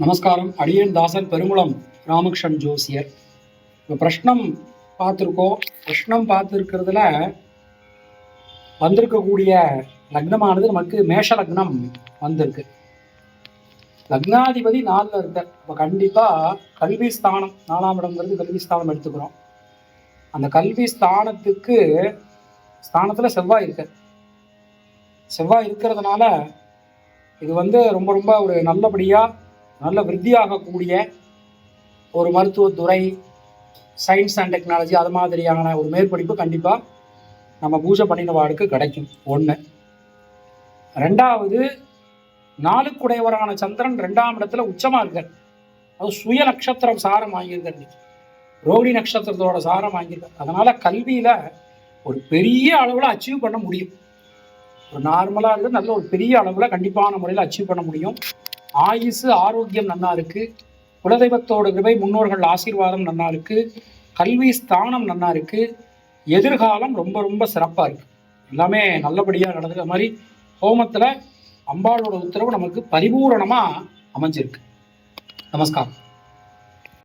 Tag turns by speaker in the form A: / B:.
A: நமஸ்காரம். அடியேன் தாசன் பெருங்குளம் ராமகிருஷ்ணன் ஜோசியர். இப்போ பிரஷ்னம் பார்த்துருக்கோம் பிரஷ்னம் பார்த்துருக்கிறதுல வந்திருக்கக்கூடிய லக்னமானது நமக்கு மேஷ லக்னம் வந்திருக்கு. லக்னாதிபதி நாலில் இருக்கார். இப்போ கண்டிப்பாக கல்வி ஸ்தானம் நாலாம் இடம்ங்கிறது கல்வி ஸ்தானம் எடுத்துக்கிறோம். அந்த கல்வி ஸ்தானத்துக்கு ஸ்தானத்தில் செவ்வாய் இருக்கு செவ்வாய் இருக்கிறதுனால இது வந்து ரொம்ப ரொம்ப ஒரு நல்லபடியாக நல்ல விருத்தியாகக்கூடிய ஒரு மருத்துவத்துறை சயின்ஸ் அண்ட் டெக்னாலஜி அது மாதிரியான ஒரு மேற்படிப்பு கண்டிப்பாக நம்ம பூஜை பண்ணினவாளுக்கு கிடைக்கும். ஒன்று ரெண்டாவது நாளுக்குடையவரான சந்திரன் ரெண்டாம் இடத்துல உச்சமாக இருக்கார். அது சுய நட்சத்திரம் சாரம் வாங்கியிருக்கார் இன்னைக்கு. ரோகிணி நட்சத்திரத்தோட சாரம் வாங்கியிருக்கார். அதனால கல்வியில ஒரு பெரிய அளவில் அச்சீவ் பண்ண முடியும். ஒரு நார்மலாக இருந்து நல்ல ஒரு பெரிய அளவில் கண்டிப்பான முறையில் அச்சீவ் பண்ண முடியும். ஆயுசு ஆரோக்கியம் நன்னா இருக்கு குலதெய்வத்தோட கிருபை முன்னோர்கள் ஆசீர்வாதம் நன்னா இருக்கு கல்வி ஸ்தானம் நன்னா இருக்கு எதிர்காலம் ரொம்ப ரொம்ப சிறப்பாக இருக்கு. எல்லாமே நல்லபடியாக நடந்துக்கிற மாதிரி ஹோமத்தில் அம்பாளோட உத்தரவு நமக்கு பரிபூரணமாக அமைஞ்சிருக்கு. நமஸ்காரம்.